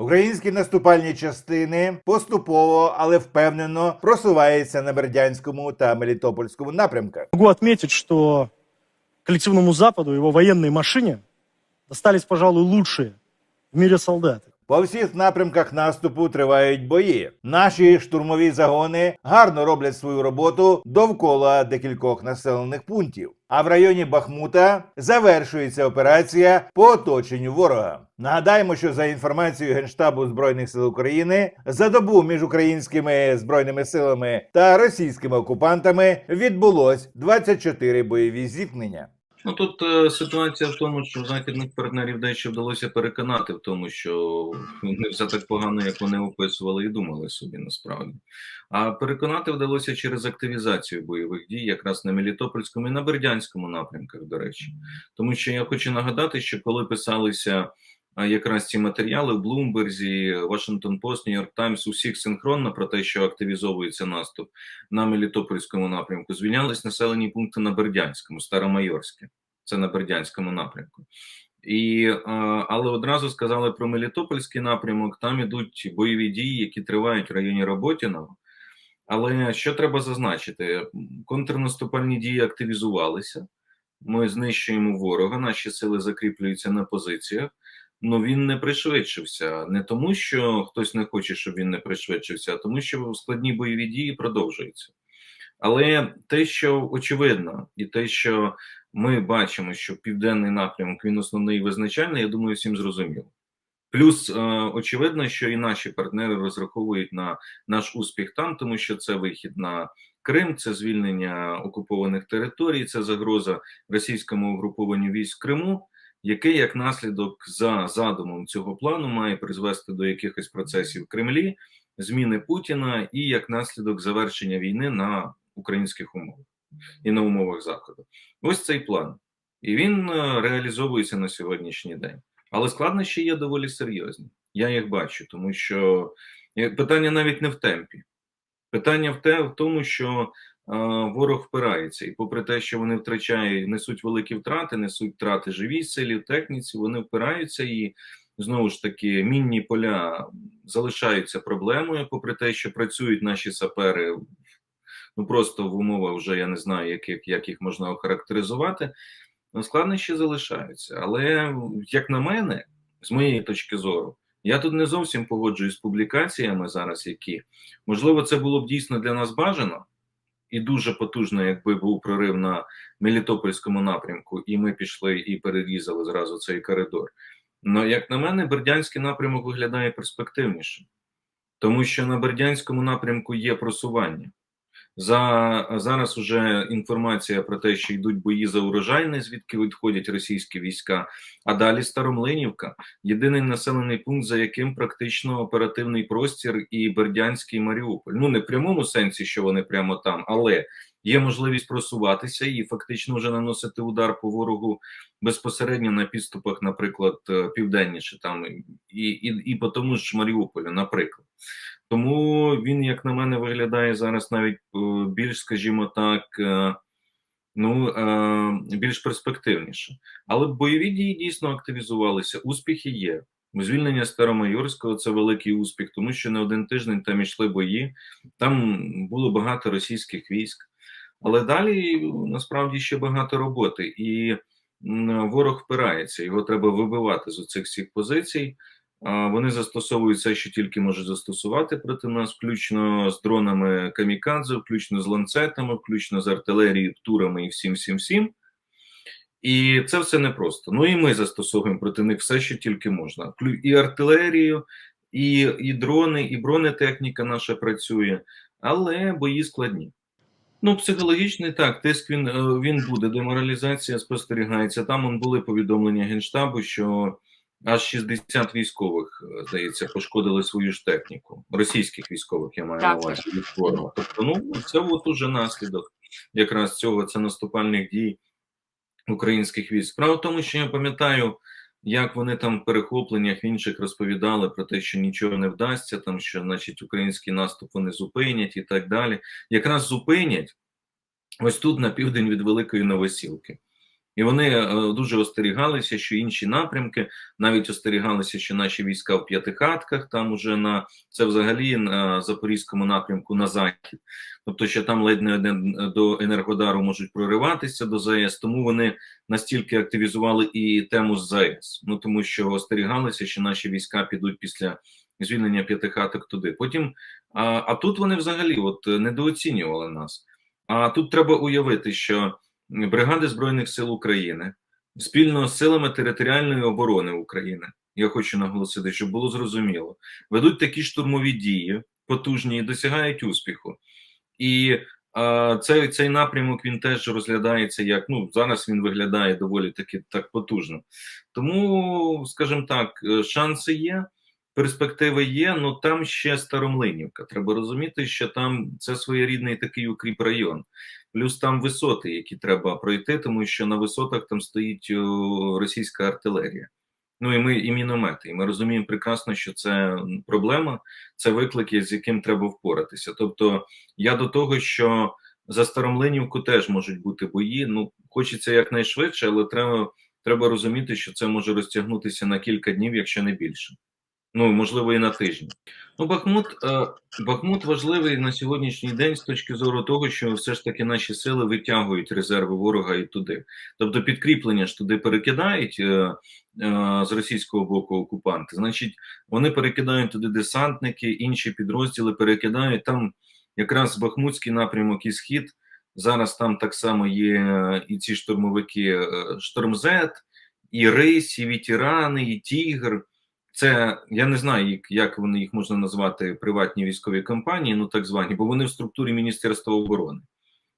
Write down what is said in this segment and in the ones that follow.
Українські наступальні частини поступово, але впевнено просуваються на Бердянському та Мелітопольському напрямках. Могу отметить, що колективному Западу, його воєнній машині достались, пожалуй, лучшие в мире солдаты. По всіх напрямках наступу тривають бої. Наші штурмові загони гарно роблять свою роботу довкола декількох населених пунктів. А в районі Бахмута завершується операція по оточенню ворога. Нагадаємо, що за інформацією Генштабу Збройних сил України за добу між українськими збройними силами та російськими окупантами відбулось 24 бойові зіткнення. Ну тут е, ситуація в тому, що західних партнерів дещо вдалося переконати в тому, що не все так погано, як вони описували і думали собі насправді. А переконати вдалося через активізацію бойових дій, якраз на Мелітопольському і на Бердянському напрямках, до речі. Тому що я хочу нагадати, що коли писалися якраз ці матеріали в Блумберзі, Post, New York Times, усіх синхронно про те, що активізовується наступ на Мелітопольському напрямку, звільнялись населені пункти на Бердянському, Старомайорське, це на Бердянському напрямку. І, але одразу сказали про Мелітопольський напрямок, там ідуть бойові дії, які тривають в районі Роботіного. Але що треба зазначити? Контрнаступальні дії активізувалися. Ми знищуємо ворога, наші сили закріплюються на позиціях. Ну він не пришвидшився не тому, що хтось не хоче, щоб він не пришвидшився, а тому, що складні бойові дії продовжуються. Але те, що очевидно, і те, що ми бачимо, що південний напрямок він основний визначальний, я думаю, всім зрозуміло. Плюс, е, очевидно, що і наші партнери розраховують на наш успіх там, тому що це вихід на Крим, це звільнення окупованих територій, це загроза російському угрупованню військ Криму, яке як наслідок за задумом цього плану має призвести до якихось процесів в Кремлі, зміни Путіна і як наслідок завершення війни на українських умовах і на умовах заходу. Ось цей план, і він е, реалізовується на сьогоднішній день. Але складнощі є доволі серйозні. Я їх бачу, тому що е, питання навіть не в темпі. Питання в те в тому, що ворог впирається, і попри те, що вони втрачають, несуть великі втрати, несуть втрати живій силі, техніці, вони впираються і знову ж таки мінні поля залишаються проблемою, попри те, що працюють наші сапери. Ну просто в умовах вже я не знаю, як, як, як їх можна охарактеризувати. Ну, складнощі залишаються. Але, як на мене, з моєї точки зору, я тут не зовсім погоджуюсь з публікаціями зараз, які можливо, це було б дійсно для нас бажано і дуже потужно, якби був прорив на Мелітопольському напрямку, і ми пішли і перерізали зразу цей коридор. Ну, як на мене, Бердянський напрямок виглядає перспективніше, тому що на Бердянському напрямку є просування. За зараз уже інформація про те, що йдуть бої за урожайне, звідки відходять російські війська. А далі Старомлинівка єдиний населений пункт, за яким практично оперативний простір і Бердянський Маріуполь. Ну не в прямому сенсі, що вони прямо там, але є можливість просуватися і фактично вже наносити удар по ворогу безпосередньо на підступах, наприклад, е, південніше там і, і, і по тому ж Маріуполю, наприклад. Тому він, як на мене, виглядає зараз навіть е, більш, скажімо так, е, ну е, більш перспективніше. Але бойові дії дійсно активізувалися. Успіхи є. Звільнення Старомайорського це великий успіх, тому що не один тиждень там йшли бої, там було багато російських військ. Але далі насправді ще багато роботи, і ворог впирається. Його треба вибивати з оцих всіх позицій. Вони застосовують все, що тільки можуть застосувати проти нас, включно з дронами камікадзе, включно з ланцетами, включно з артилерією, птурами і всім, всім, всім. І це все непросто. Ну і ми застосовуємо проти них все, що тільки можна. І артилерію, і, і дрони, і бронетехніка наша працює, але бої складні. Ну, психологічний так, тиск він він буде. Деморалізація спостерігається. Там були повідомлення генштабу, що аж 60 військових, здається, пошкодили свою ж техніку. Російських військових я маю на увазі від. Тобто, ну це от уже наслідок якраз цього це наступальних дій українських військ. Справа в тому, що я пам'ятаю, як вони там в перехопленнях інших розповідали про те, що нічого не вдасться, там що, значить, український наступ вони зупинять і так далі. Якраз зупинять ось тут на південь від Великої Новосілки. І вони е, дуже остерігалися, що інші напрямки, навіть остерігалися, що наші війська в п'ятихатках, там уже на це взагалі на запорізькому напрямку на захід. Тобто, що там ледь не один до Енергодару можуть прориватися до ЗАЕС, тому вони настільки активізували і тему з ЗАЕС. Ну тому що остерігалися, що наші війська підуть після звільнення п'ятихаток туди. Потім, а, а тут вони взагалі от недооцінювали нас. А тут треба уявити, що бригади Збройних сил України спільно з силами територіальної оборони України. Я хочу наголосити, щоб було зрозуміло, ведуть такі штурмові дії, потужні і досягають успіху. І а, цей, цей напрямок він теж розглядається як ну зараз він виглядає доволі таки так потужно. Тому, скажімо так, е, шанси є, перспективи є, але там ще Старомлинівка. Треба розуміти, що там це своєрідний такий укріп район. Плюс там висоти, які треба пройти, тому що на висотах там стоїть російська артилерія. Ну і ми і міномети. І ми розуміємо прекрасно, що це проблема, це виклики, з яким треба впоратися. Тобто, я до того, що за Старомлинівку теж можуть бути бої. Ну, хочеться якнайшвидше, але треба, треба розуміти, що це може розтягнутися на кілька днів, якщо не більше. Ну, можливо, і на тиждень. Ну, Бахмут, е, Бахмут важливий на сьогоднішній день з точки зору того, що все ж таки наші сили витягують резерви ворога і туди. Тобто, підкріплення ж туди перекидають е, е, з російського боку окупанти. Значить, вони перекидають туди десантники, інші підрозділи перекидають там якраз Бахмутський напрямок і схід. Зараз там так само є і ці штурмовики Штормзет, і Рись, і Вітірани, і Тігр. Це я не знаю, як, як вони їх можна назвати приватні військові компанії, ну так звані, бо вони в структурі Міністерства оборони.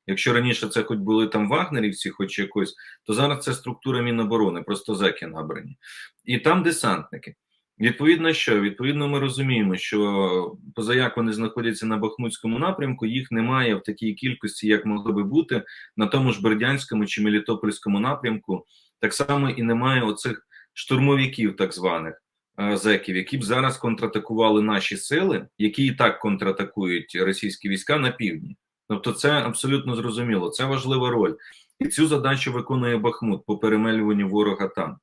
Якщо раніше це хоч були там вагнерівці, хоч якось, то зараз це структура Міноборони, просто зеки набрані. І там десантники. Відповідно, що? Відповідно, ми розуміємо, що позаяк вони знаходяться на Бахмутському напрямку, їх немає в такій кількості, як могло би бути на тому ж Бердянському чи Мелітопольському напрямку. Так само і немає оцих штурмовиків, так званих зеків, які б зараз контратакували наші сили, які і так контратакують російські війська на півдні. Тобто, це абсолютно зрозуміло. Це важлива роль, і цю задачу виконує Бахмут по перемелюванню ворога там.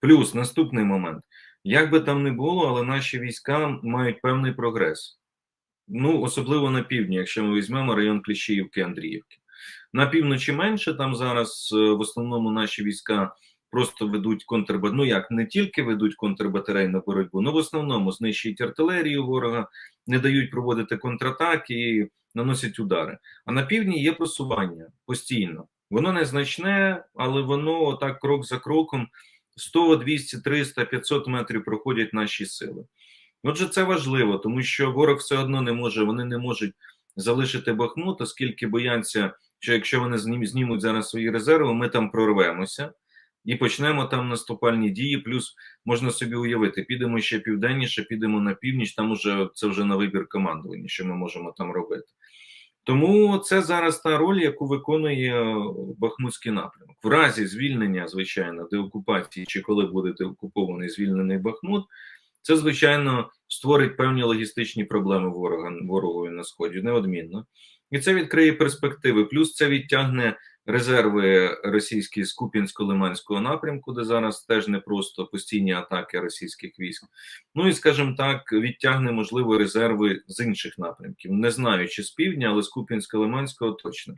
Плюс наступний момент. Як би там не було, але наші війська мають певний прогрес. Ну, особливо на півдні, якщо ми візьмемо район Кліщіївки, Андріївки. На півночі менше, там зараз е, в основному наші війська просто ведуть контрбат... Ну як не тільки ведуть контрбатарейну боротьбу, але в основному знищують артилерію ворога, не дають проводити контратаки і наносять удари. А на півдні є просування постійно. Воно незначне, але воно отак крок за кроком 100, 200, 300, 500 метрів проходять наші сили. Отже, це важливо, тому що ворог все одно не може, вони не можуть залишити Бахмут, оскільки бояться, що якщо вони знім- знімуть зараз свої резерви, ми там прорвемося і почнемо там наступальні дії. Плюс можна собі уявити, підемо ще південніше, підемо на північ. Там уже це вже на вибір командування, що ми можемо там робити. Тому це зараз та роль, яку виконує е, Бахмутський напрямок. В разі звільнення, звичайно, деокупації, чи коли буде деокупований звільнений Бахмут, це звичайно створить певні логістичні проблеми ворога ворогові на сході, неодмінно. І це відкриє перспективи. Плюс це відтягне резерви російські з Куп'янсько-Лиманського напрямку, де зараз теж не просто постійні атаки російських військ. Ну і скажімо так, відтягне можливо резерви з інших напрямків. Не знаю, чи з півдня, але з Куп'янсько-Лиманського точно.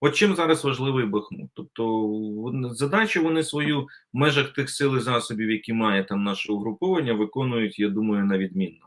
От чим зараз важливий Бахмут? Тобто задачу вони свою в межах тих сил і засобів, які має там наше угруповання, виконують, я думаю, на відмінно.